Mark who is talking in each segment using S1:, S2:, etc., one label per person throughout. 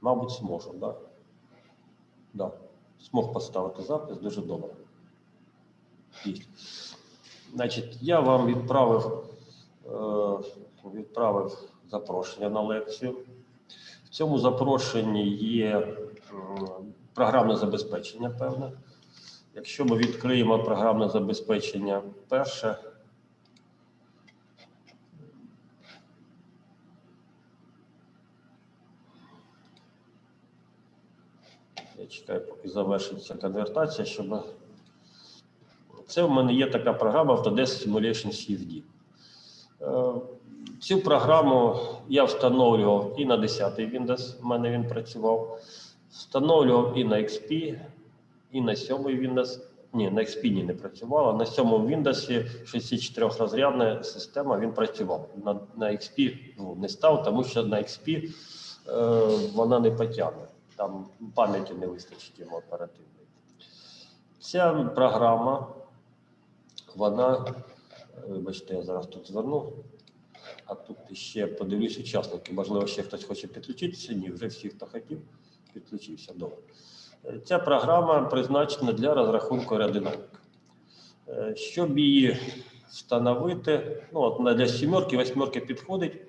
S1: Мабуть, зможу, так? Да? Да. Змог поставити запис дуже добре. Значить, я вам відправив, е, відправив запрошення на лекцію. В цьому запрошенні є м, програмне забезпечення певне. Якщо ми відкриємо програмне забезпечення перше, я чекаю, поки завершиться конвертація, щоб. Це в мене є така програма Autodesk Simulation CFD. Е, Цю програму я встановлював і на 10-й Windows, в мене він працював. Встановлював і на XP, і на 7-й Windows. Ні, на XP ні не працювала. На 7-му Windows 64 розрядна система він працював. На, на XP ну, не став, тому що на XP е, вона не потягне. Там пам'яті не вистачить йому оперативної. Ця програма, вона, е, вибачте, я зараз тут зверну. А тут ще подивлюсь учасники. Можливо, ще хтось хоче підключитися. Ні, вже всі, хто хотів, підключився. Добре. Ця програма призначена для розрахунку аеродинаміки. Е, Щоб її встановити, ну от для сімерки, восьмерки підходить,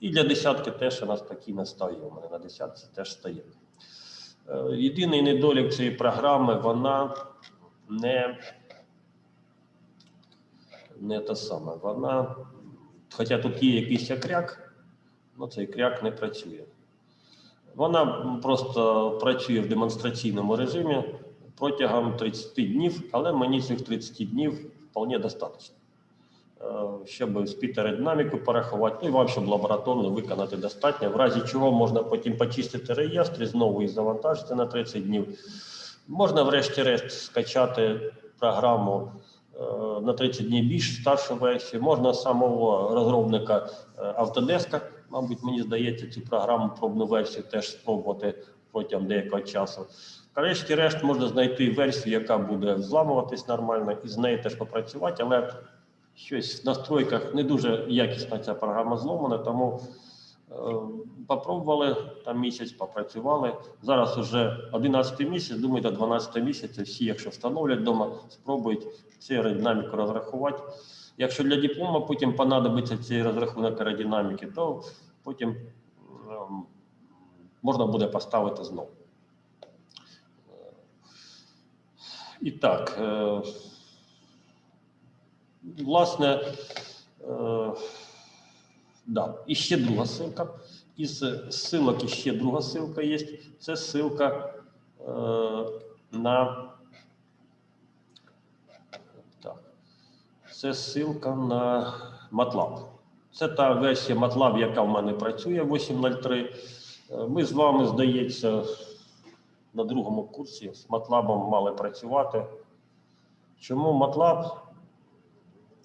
S1: і для десятки теж вона спокійно стає. У мене на десятці теж стає. Е, Єдиний недолік цієї програми, вона не, не та саме. Вона, хоча тут є якийсь кряк, але цей кряк не працює. Вона просто працює в демонстраційному режимі протягом 30 днів, але мені цих 30 днів вполне достатньо. Е, Щоб спітеродинаміку порахувати, ну і вам, щоб лабораторно виконати достатньо, в разі чого можна потім почистити реєстр і знову їх завантажити на 30 днів. Можна, врешті-решт, скачати програму е, на 30 днів більш старшу версію. Можна самого розробника е, Autodesk, мабуть, мені здається, цю програму пробну версію теж спробувати протягом деякого часу. Врешті-решт можна знайти версію, яка буде зламуватись нормально, і з нею теж попрацювати, але щось в настройках не дуже якісна ця програма зломана, тому е, попробували там місяць, попрацювали. Зараз вже 11 місяць, думаю, до 12 місяця всі, якщо встановлять вдома, спробують цю аеродинаміку розрахувати. Якщо для диплому потім понадобиться цей розрахунок аеродинаміки, то потім ем, можна буде поставити знову. І так, е, власне, е, да, і ще друга ссылка. Із ссылок іще друга ссылка є. Це ссылка е, на так. Це ссылка на MATLAB. Це та версія MATLAB, яка в мене працює 8.03. Е, Ми з вами, здається, на другому курсі з MATLAB мали працювати. Чому MATLAB?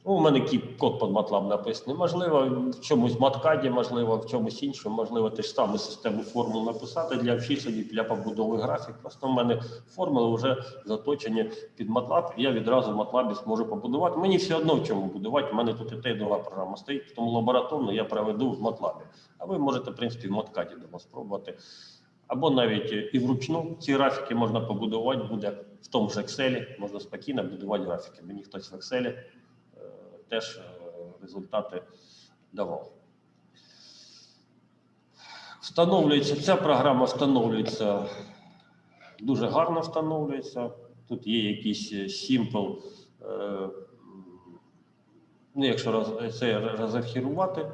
S1: Ну, у мене код під MATLAB написаний. Можливо, в чомусь MATCAD, можливо, в чомусь іншому, можливо, те ж саме систему формул написати для вчителів, для побудови графік. Просто в мене формули вже заточені під MATLAB, і я відразу в MATLAB зможу побудувати. Мені все одно в чому будувати. У мене тут і те і друга програма стоїть, тому лабораторно я проведу в MATLAB. А ви можете, в принципі, в MATCAD вдома спробувати. Або навіть і вручну ці графіки можна побудувати буде в тому ж Excel, можна спокійно будувати графіки. Мені хтось в Excel теж е, результати давав. Встановлюється, ця програма встановлюється дуже гарно встановлюється. Тут є якийсь е, simple, е, ну, якщо роз, це розархірувати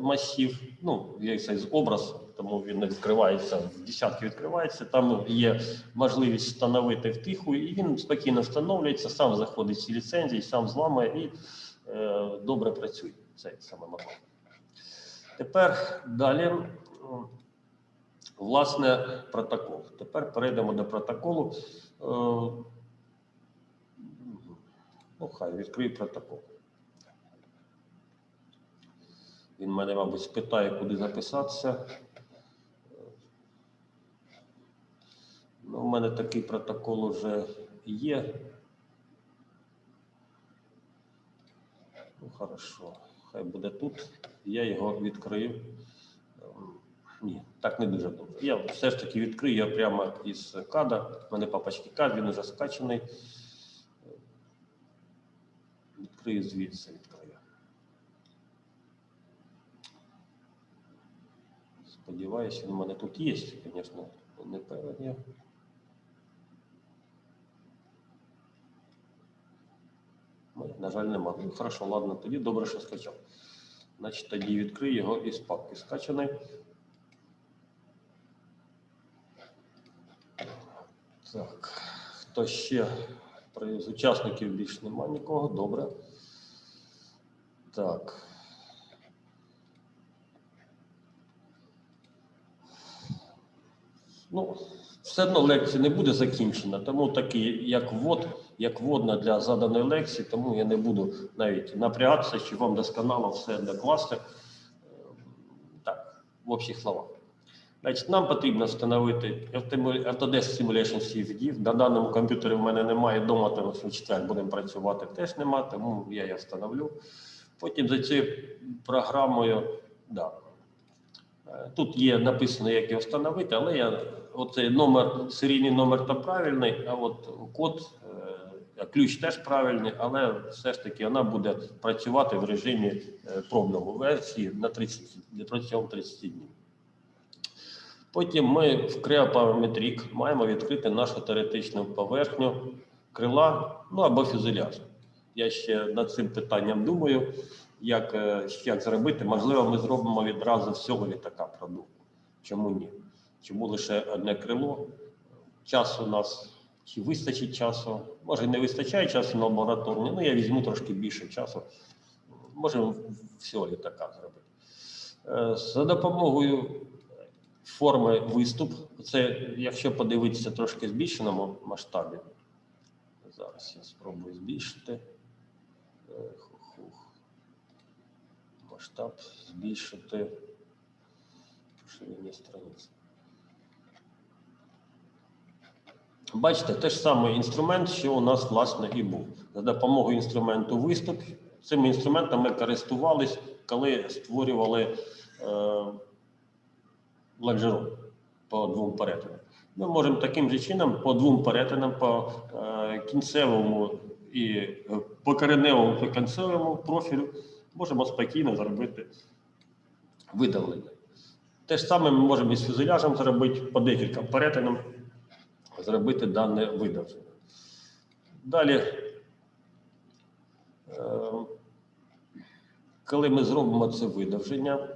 S1: масив, ну, є цей образ, тому він не відкривається, десятки відкривається. Там є можливість встановити втиху, і він спокійно встановлюється, сам заходить ці ліцензії, сам зламає і добре працює цей саме мотор. Тепер далі, власне, протокол. Тепер перейдемо до протоколу. Е, Ну, хай відкрию протокол. Він мене, мабуть, спитає, куди записатися. Ну, у мене такий протокол вже є. Ну, хорошо. Хай буде тут. Я його відкрию. Ем, Ні, так не дуже добре. Я все ж таки відкрию я прямо із када. У мене папочки кад, він вже скачаний. Відкрию звідси, відкрию. Сподіваюся, він у мене тут є, звісно, не певен я. На жаль, нема. Ну, хорошо, ладно, тоді добре, що скачав. Значить, тоді відкрию його із папки скачаний. Так, хто ще? З учасників більш нема нікого, добре. Так. Ну, все одно лекція не буде закінчена, тому такий, як ввод, як вводна для заданої лекції, тому я не буду навіть напрягатися, чи вам досконало все докласти. Е, Так, в общих словах. Значить, нам потрібно встановити Autodesk Simulation CFD. На даному комп'ютері в мене немає вдома, тому що в четвер будемо працювати теж нема, тому я її встановлю. Потім за цією програмою, да, Е, Тут є написано, як його встановити, але я оцей номер, серійний номер то правильний, а от код, ключ теж правильний, але все ж таки вона буде працювати в режимі е, пробному версії на 30, протягом 30 днів. Потім ми в Creopower маємо відкрити нашу теоретичну поверхню крила ну або фюзеляж. Я ще над цим питанням думаю, як, е, як зробити. Можливо, ми зробимо відразу всього літака продукту. Чому ні? Чому лише одне крило? Час у нас чи вистачить часу? Може, не вистачає часу на лабораторні, ну я візьму трошки більше часу. Можемо всього літака зробити. Е, За допомогою форми виступ, це якщо подивитися трошки збільшеному масштабі. Зараз я спробую збільшити. Е. Масштаб збільшити ширині страниці. Бачите, те ж самий інструмент, що у нас власне і був. За допомогою інструменту виступ. Цим інструментом ми користувались, коли створювали е, лонжерон по двом перетинам. Ми можемо таким же чином по двом перетинам, по е, кінцевому і е, по кореневому і кінцевому профілю можемо спокійно зробити видавлення. Те ж саме ми можемо із фюзеляжем зробити по декілька перетинам, зробити дане видавлення. Далі, е, коли ми зробимо це видовження,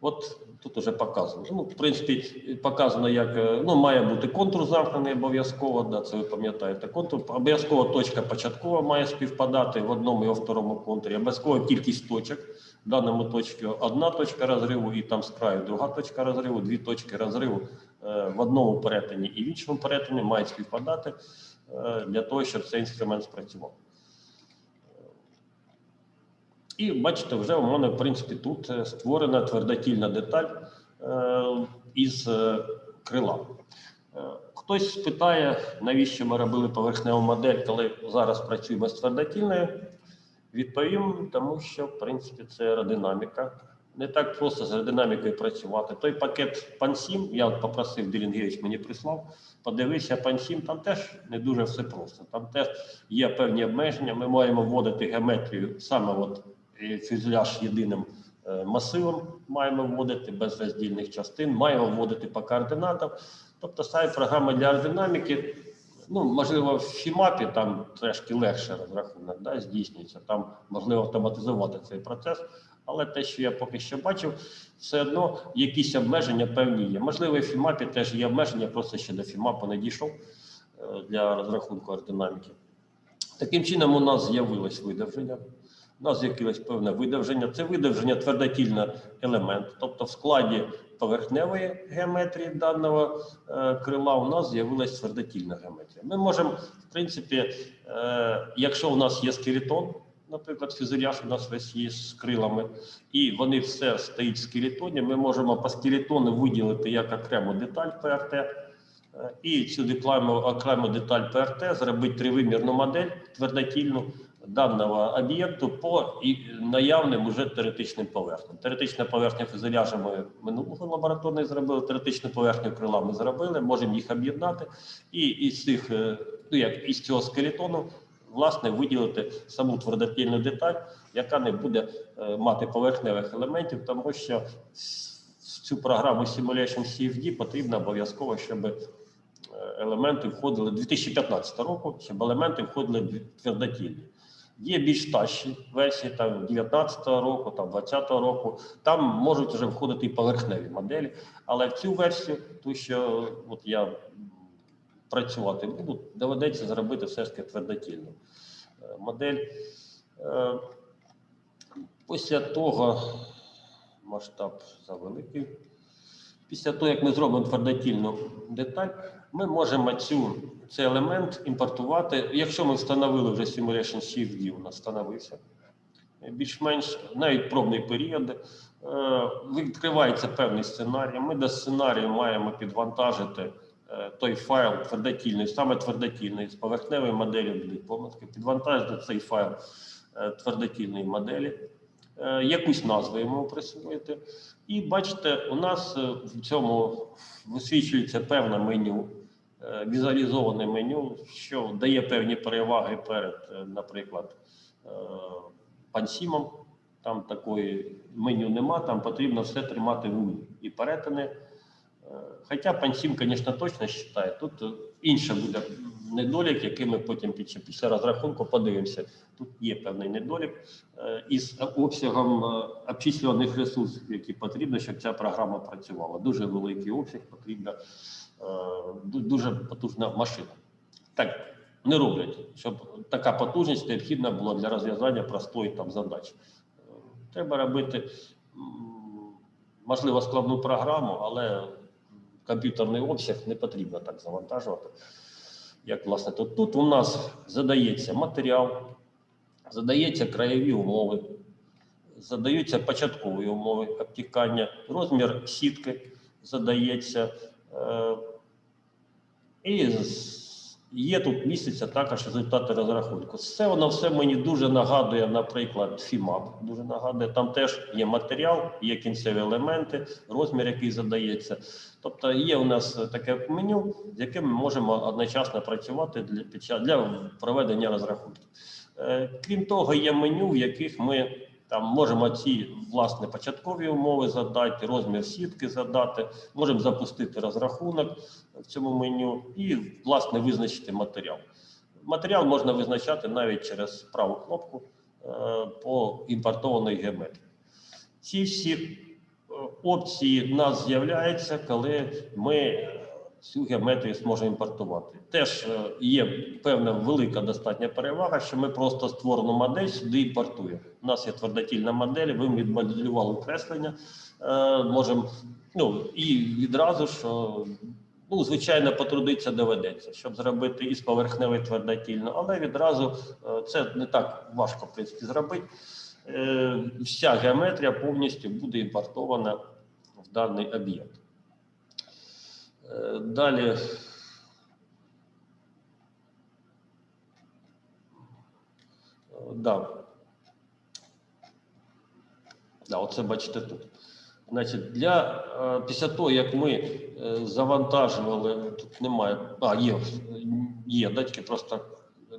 S1: от тут вже показано. Ну, в принципі, показано, як е, ну, має бути контур замкнений обов'язково, да, це ви пам'ятаєте. Контур обов'язково точка початкова має співпадати в одному і в второму контурі. Обов'язково кількість точок. В даному точці одна точка розриву, і там з краю друга точка розриву, дві точки розриву в одному перетині і в іншому перетині мають співпадати е, для того, щоб цей інструмент спрацював. І бачите, вже у мене, в принципі, тут е, створена твердотільна деталь е, із е, крила. Е, Хтось спитає, навіщо ми робили поверхневу модель, коли зараз працюємо з твердотільною. Відповім, тому що, в принципі, це аеродинаміка. Не так просто з аеродинамікою працювати. Той пакет PAN7, я от попросив Дерінгевич мені прислав, подивився PAN7, там теж не дуже все просто. Там теж є певні обмеження. Ми маємо вводити геометрію саме от е, фюзеляж єдиним е, масивом, маємо вводити без роздільних частин, маємо вводити по координатам. Тобто сайт програми для аеродинаміки Ну, можливо, в Фімапі там трошки легше розрахунок да, здійснюється, там можливо автоматизувати цей процес. Але те, що я поки що бачив, все одно якісь обмеження певні є. Можливо, в Фімапі теж є обмеження, просто ще до Фімапу не дійшов е, для розрахунку аеродинаміки. Таким чином, у нас з'явилось видовження. У нас з'явилось певне видовження. Це видовження твердотільний елемент, тобто в складі поверхневої геометрії даного е, крила у нас з'явилась твердотільна геометрія. Ми можемо, в принципі, е, якщо у нас є скелетон, наприклад, фюзеляж у нас весь є з крилами, і вони все стоїть в скелетоні, ми можемо по скелетону виділити як окрему деталь ПРТ, е, і цю окрему, окрему деталь ПРТ зробити тривимірну модель твердотільну даного об'єкту по наявним уже теоретичним поверхням. Теоретична поверхня фюзеляжа ми минулого лабораторної зробили, теоретичну поверхню крила ми зробили, можемо їх об'єднати і із цих, е, ну як із цього скелетону, власне, виділити саму твердотільну деталь, яка не буде е, мати поверхневих елементів, тому що цю програму Simulation CFD потрібно обов'язково, щоб е, елементи входили 2015 року, щоб елементи входили твердотільні. Є більш тащі версії там 19 року, там 20 року. Там можуть вже входити і поверхневі моделі. Але в цю версію, ту, що от я працювати буду, доведеться зробити все ж таки твердотільну е, модель. Е, Після того масштаб завеликий. Після того, як ми зробимо твердотільну деталь, ми можемо цю, цей елемент імпортувати. Якщо ми встановили вже Simulation CFD, у нас встановився більш-менш навіть пробний період. е, Відкривається певний сценарій. Ми до сценарію маємо підвантажити той файл твердотільний, саме твердотільний, з поверхневої моделі будуть помилки. Підвантажити цей файл е, твердотільної моделі, е, якусь назву йому присвоїти. І бачите, у нас е, в цьому висвічується певне меню, е, візуалізоване меню, що дає певні переваги перед, е, наприклад, е, пансімом. Там такої меню нема, там потрібно все тримати в умі. І перетини. Хоча пансім, звісно, точно вважає, тут е, інше буде недолік, який ми потім після розрахунку подивимося. Тут є певний недолік е, із обсягом е, обчислюваних ресурсів, які потрібно, щоб ця програма працювала. Дуже великий обсяг, потрібна дуже потужна машина. Так не роблять, щоб така потужність необхідна була для розв'язання простої там задачі. Треба робити можливо складну програму, але комп'ютерний обсяг не потрібно так завантажувати. Як власне тут, тут у нас задається матеріал, задається краєві умови, задаються початкові умови обтікання, розмір сітки задається. Е, і є тут містяться також результати розрахунку. Це воно все мені дуже нагадує, наприклад, FIMAP. Дуже нагадує. Там теж є матеріал, є кінцеві елементи, розмір, який задається. Тобто є у нас таке меню, з яким ми можемо одночасно працювати для, для проведення розрахунків. Е, Крім того, є меню, в яких ми там можемо ці власне початкові умови задати, розмір сітки задати, можемо запустити розрахунок в цьому меню і власне визначити матеріал. Матеріал можна визначати навіть через праву кнопку е, по імпортованій геометрії. Ці всі е, опції в нас з'являються, коли ми цю геометрію зможемо імпортувати. Теж е, є певна велика достатня перевага, що ми просто створену модель сюди імпортуємо. У нас є твердотільна модель, ви відмоделювали креслення, е, можемо ну і відразу ж. е, Ну, звичайно, потрудитися доведеться, щоб зробити із поверхневої твердотільно, але відразу це не так важко в принципі зробити. Вся геометрія повністю буде імпортована в даний об'єкт. Далі. Да. Да, оце бачите тут. Значить, для, е, після того, як ми е, завантажували, тут немає, а, є, є, датьки просто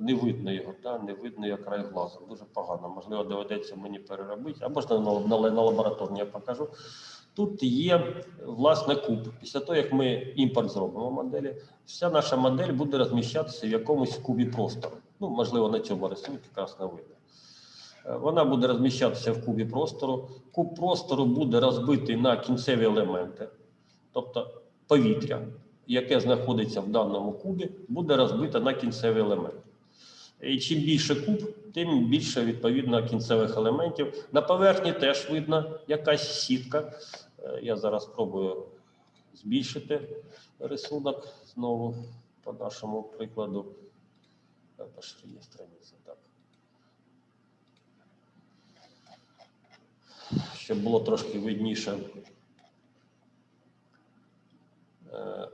S1: не видно його, да, не видно як край глазу. Дуже погано. Можливо, доведеться мені переробити, або ж на, на, на, лабораторній я покажу. Тут є власне куб. Після того, як ми імпорт зробимо моделі, вся наша модель буде розміщатися в якомусь кубі простору. Ну, можливо, на цьому рисунку якраз не видно. Е, Вона буде розміщатися в кубі простору. Куб простору буде розбитий на кінцеві елементи, тобто повітря, яке знаходиться в даному кубі, буде розбите на кінцеві елементи. І чим більше куб, тим більше відповідно кінцевих елементів. На поверхні теж видно якась сітка. Е, Я зараз спробую збільшити рисунок знову по нашому прикладу. Е, По ширині страниці, так. Щоб було трошки видніше. Е,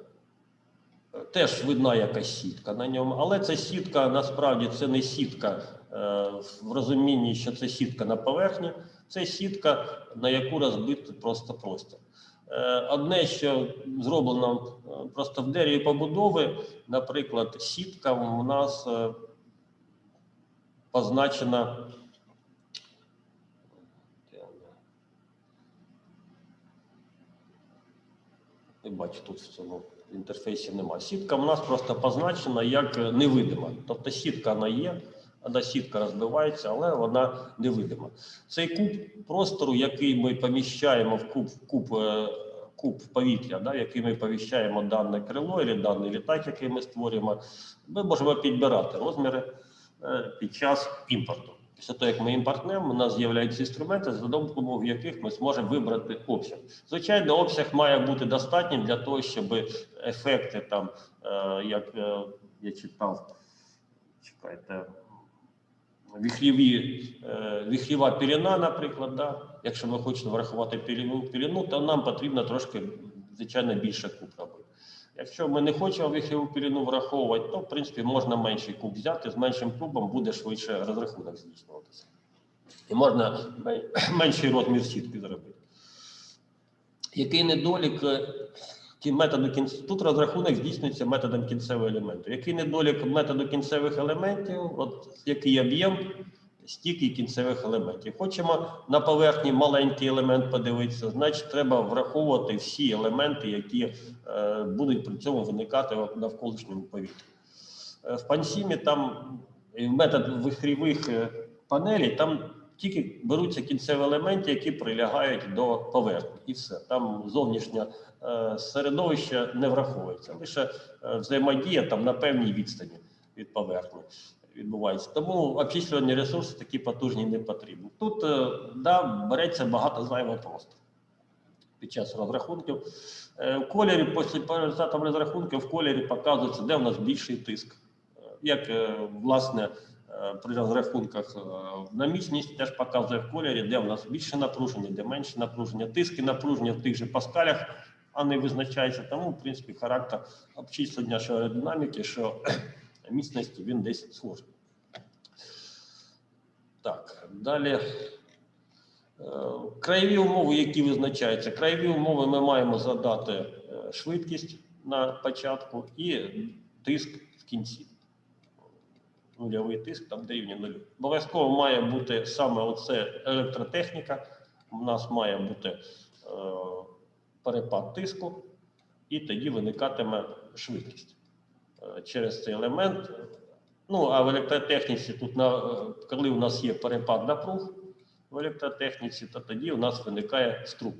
S1: Теж видна якась сітка на ньому, але ця сітка насправді це не сітка в розумінні, що це сітка на поверхні, це сітка, на яку розбити просто простір. Е, Одне, що зроблено е, просто в дереві побудови, наприклад, сітка у нас е, позначена. Не бачу, тут в цьому інтерфейсі немає. Сітка у нас просто позначена як невидима. Тобто сітка вона є, вона сітка розбивається, але вона невидима. Цей куб простору, який ми поміщаємо в куб, куб, е, куб повітря, да, який ми поміщаємо дане крило або даний літак, який ми створюємо, ми можемо підбирати розміри е, під час імпорту. Після того, як ми імпортнемо, у нас з'являються інструменти, за допомогою яких ми зможемо вибрати обсяг. Звичайно, обсяг має бути достатнім для того, щоб ефекти там, е, як я читав, чекайте, віхліві, е, віхліва піліна, наприклад, да? якщо ми хочемо врахувати піліну, піліну, то нам потрібно трошки, звичайно, більше куб робити. Якщо ми не хочемо віхліву піліну враховувати, то в принципі можна менший куб взяти, з меншим кубом буде швидше розрахунок здійснюватися. І можна менший розмір сітки зробити. Який недолік е, ті-. Тут розрахунок здійснюється методом кінцевого елементу. Який недолік методу кінцевих елементів, от який об'єм, стільки кінцевих елементів. Хочемо на поверхні маленький елемент подивитися, значить треба враховувати всі елементи, які е, будуть при цьому виникати в навколишньому повітрі. Е, В пансімі там метод вихрівих е, панелей, там тільки беруться кінцеві елементи, які прилягають до поверхні, і все. Там зовнішнє е, середовище не враховується, лише е, взаємодія там на певній відстані від поверхні відбувається. Тому обчислювані ресурси такі потужні не потрібні. Тут е, да, береться багато зайвого простору під час розрахунків. В кольорі, після результатам розрахунків, в кольорі показується, де в нас більший тиск. Як власне при розрахунках е, на міцність теж показує в кольорі, де в нас більше напруження, де менше напруження. Тиски напруження в тих же паскалях, а не визначається. Тому, в принципі, характер обчислення що аеродинаміки, що міцності він десь схожий. Так, далі. Е, Краєві умови, які визначаються. Краєві умови ми маємо задати е, швидкість на початку і тиск в кінці. Нульовий тиск там дорівнює нулю. Обов'язково має бути саме оце електротехніка. У нас має бути е, перепад тиску, і тоді виникатиме швидкість е, через цей елемент. Ну, а в електротехніці тут е, коли у нас є перепад напруг в електротехніці, то тоді у нас виникає струм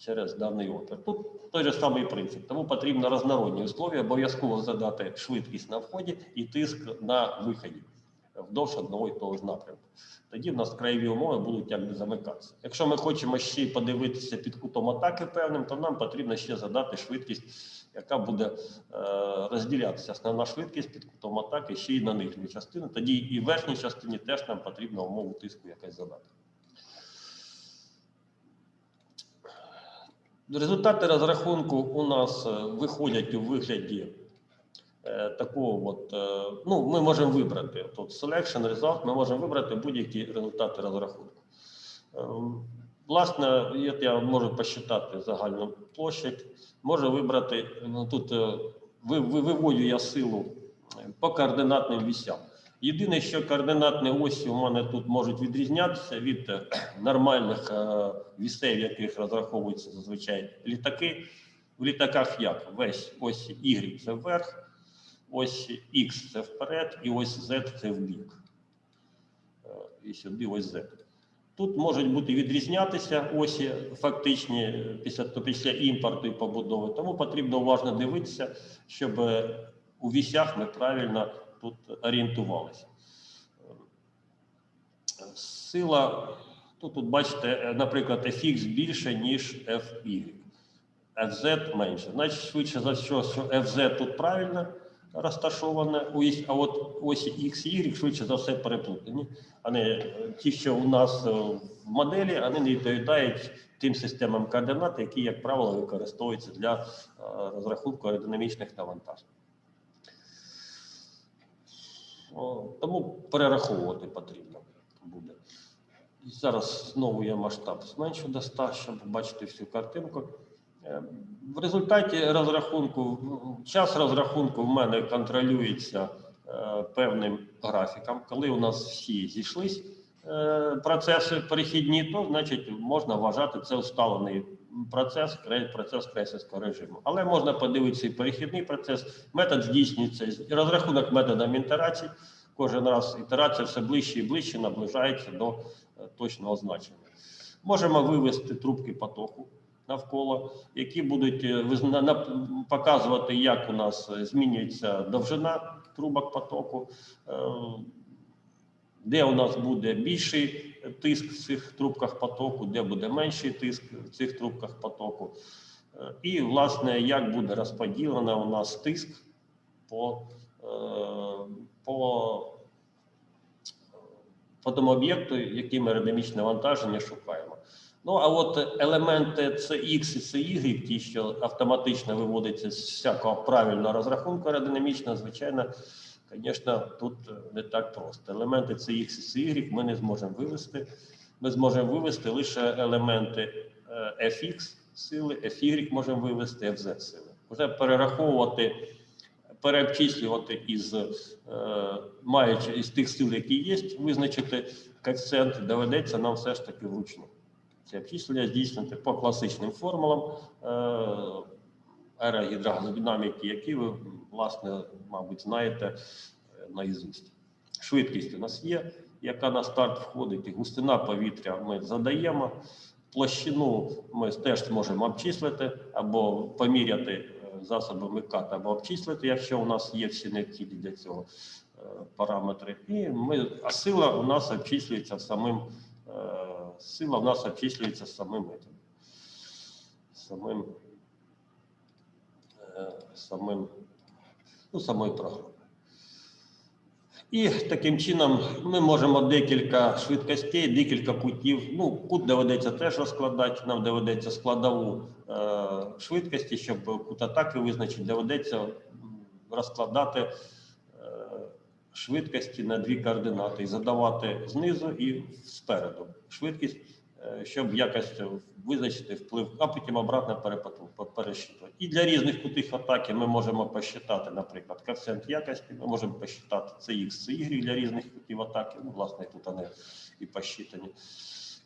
S1: через даний отвір. Тут той же самий принцип. Тому потрібно рознородні условия, обов'язково задати швидкість на вході і тиск на виході вдовж одного і того ж напрямку. Тоді в нас краєві умови будуть якби замикатися. Якщо ми хочемо ще й подивитися під кутом атаки певним, то нам потрібно ще задати швидкість, яка буде е, розділятися основна швидкість під кутом атаки ще й на нижню частину. Тоді і в верхній частині теж нам потрібно умову тиску якась задати. Результати розрахунку у нас е, виходять у вигляді е, такого, от, е, ну, ми можемо вибрати тут selection, result, ми можемо вибрати будь-які результати розрахунку. Е, Власне, я, я можу посчитати загальну площадь, можу вибрати, ну, тут ви, ви, виводю я силу по координатним вісям. Єдине, що координатні осі у мене тут можуть відрізнятися від е, нормальних е, вісей, в яких розраховуються зазвичай літаки. В літаках як? Весь ось Y це вверх, ось X це вперед, і ось Z це вбік. Е, І сюди ось Z. Тут можуть бути відрізнятися осі фактичні е, після, після імпорту і побудови. Тому потрібно уважно дивитися, щоб е, у вісях ми правильно тут орієнтувалися. Сила, тут, тут бачите, наприклад, FX більше, ніж FY. FZ менше. Значить, швидше за все, що FZ тут правильно розташоване, а от осі X і Y швидше за все переплутані. Е, ті, що у нас е, в моделі, вони не відповідають тим системам координат, які, як правило, використовуються для е, розрахунку аеродинамічних навантажень. Тому перераховувати потрібно буде. Зараз знову я масштаб зменшу до 100, щоб бачити всю картинку. Е, В результаті розрахунку, час розрахунку в мене контролюється е, певним графіком. Коли у нас всі зійшлись е, процеси перехідні, то значить можна вважати це усталений процес, процес крейсерського режиму. Але можна подивитися і перехідний процес. Метод здійснюється з- розрахунок методом ітерацій. Кожен раз ітерація все ближче і ближче наближається до е, точного значення. Можемо вивести трубки потоку навколо, які будуть е, показувати, як у нас е, змінюється довжина трубок потоку, де у нас буде більший тиск в цих трубках потоку, де буде менший тиск в цих трубках потоку. Е, І, власне, як буде розподілено у нас тиск по, е, по, по тому об'єкту, який ми аеродинамічне навантаження шукаємо. Ну а от елементи CX і CY, ті, що автоматично виводяться з всякого правильного розрахунку аеродинамічного, звичайно, звісно, тут не так просто. Елементи CX і CY ми не зможемо вивести. Ми зможемо вивести лише елементи е, FX сили, FY можемо вивести, FZ сили. Вже перераховувати, переобчислювати із е, маючи із тих сил, які є, визначити коефіцієнт, доведеться нам все ж таки вручну. Це обчислення здійснити по класичним формулам е, аерогідродинаміки, які ви, власне, мабуть, знаєте е, наізусть. Швидкість у нас є, яка на старт входить, і густина повітря ми задаємо. Площину ми теж зможемо обчислити або поміряти е, засобами КАТ, або обчислити, якщо у нас є всі необхідні для цього е, параметри. І ми, а сила у нас обчислюється самим, сила у нас обчислюється самим методом. Самим, самим, ну, самою програмою. І таким чином ми можемо декілька швидкостей, декілька кутів. Ну, кут доведеться теж розкладати. Нам доведеться складову е, швидкості, щоб кут атаки визначити, доведеться розкладати е, швидкості на дві координати і задавати знизу і спереду швидкість, щоб якось визначити вплив, а потім обратно пересчитувати. І для різних кутів атаки ми можемо посчитати, наприклад, коефіцієнт якості, ми можемо посчитати CX, CY для різних кутів атаки. Ну, власне, тут вони і посчитані.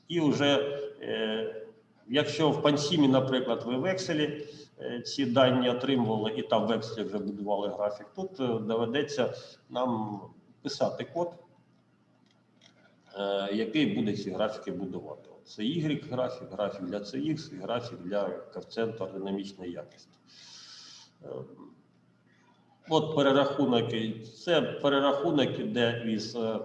S1: І вже е, якщо в пансімі, наприклад, ви в Excel е, ці дані отримували і там в Excel вже будували графік, тут е, доведеться нам писати код, е, який буде ці графіки будувати. Це Y графік, графік для CX і графік для коефіцієнту динамічної якості. Е, От перерахунок, це перерахунок іде із, е,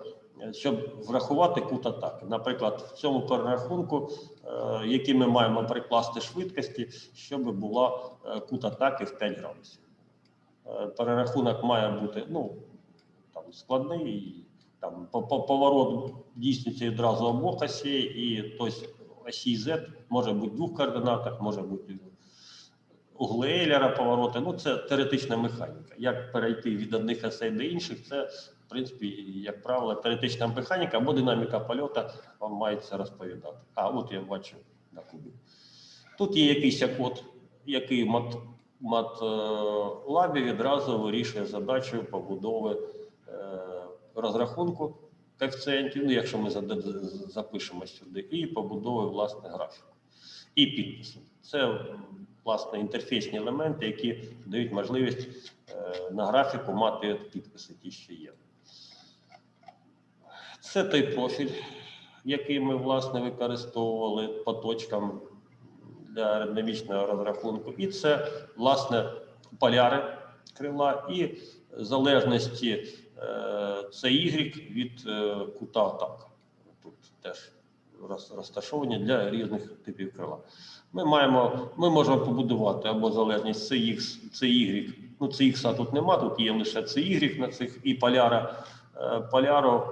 S1: щоб врахувати кут атаки. Наприклад, в цьому перерахунку, е, який ми маємо прикласти швидкості, щоб була е, кут атаки в 5 градусів. Перерахунок має бути ну, там, складний, там, по- по- поворот дійснюється відразу обох осей, і тобто, осі Z може бути в двох координатах, може бути угли Ейлера повороти. Ну, це теоретична механіка. Як перейти від одних осей до інших, це, в принципі, як правило, теоретична механіка або динаміка польота вам має це розповідати. А от я бачу на кубі. Тут є якийсь код, який мат, MATLAB відразу вирішує задачу побудови е, розрахунку коефіцієнтів, ну, якщо ми запишемо сюди, і побудови власне графіку. І підпису. Це власне інтерфейсні елементи, які дають можливість е, на графіку мати підписи, ті, що є. Це той профіль, який ми власне використовували по точкам для аеродинамічного розрахунку. І це власне поляри крила і залежності це Y від е, кута атак. Тут теж розташовані для різних типів крила. Ми маємо, ми можемо побудувати або залежність CX, CY. Ну, CX тут нема, тут є лише CY на цих і поляра. Е, Поляру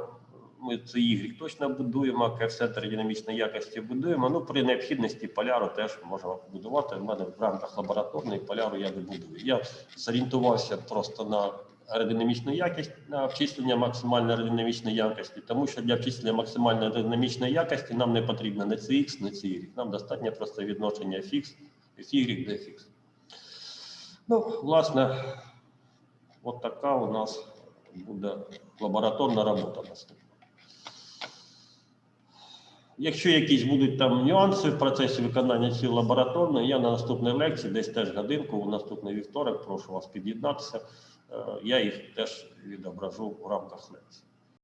S1: ми CY точно будуємо, коефіцієнт аеродинамічної якості будуємо. Ну, при необхідності поляру теж можемо побудувати. У мене в рамках лабораторної поляру я не будую. Я зорієнтувався просто на аеродинамічну якість на обчислення максимальної аеродинамічної якості, тому що для обчислення максимальної аеродинамічної якості нам не потрібно не CX, не CY. Нам достатньо просто відношення фікс, FY, DFX. Ну, власне, от така у нас буде лабораторна робота наступна. Якщо якісь будуть там нюанси в процесі виконання цієї лабораторної, я на наступній лекції, десь теж годинку, у наступний вівторок, прошу вас під'єднатися. Е, Я їх теж відображу в рамках лекції.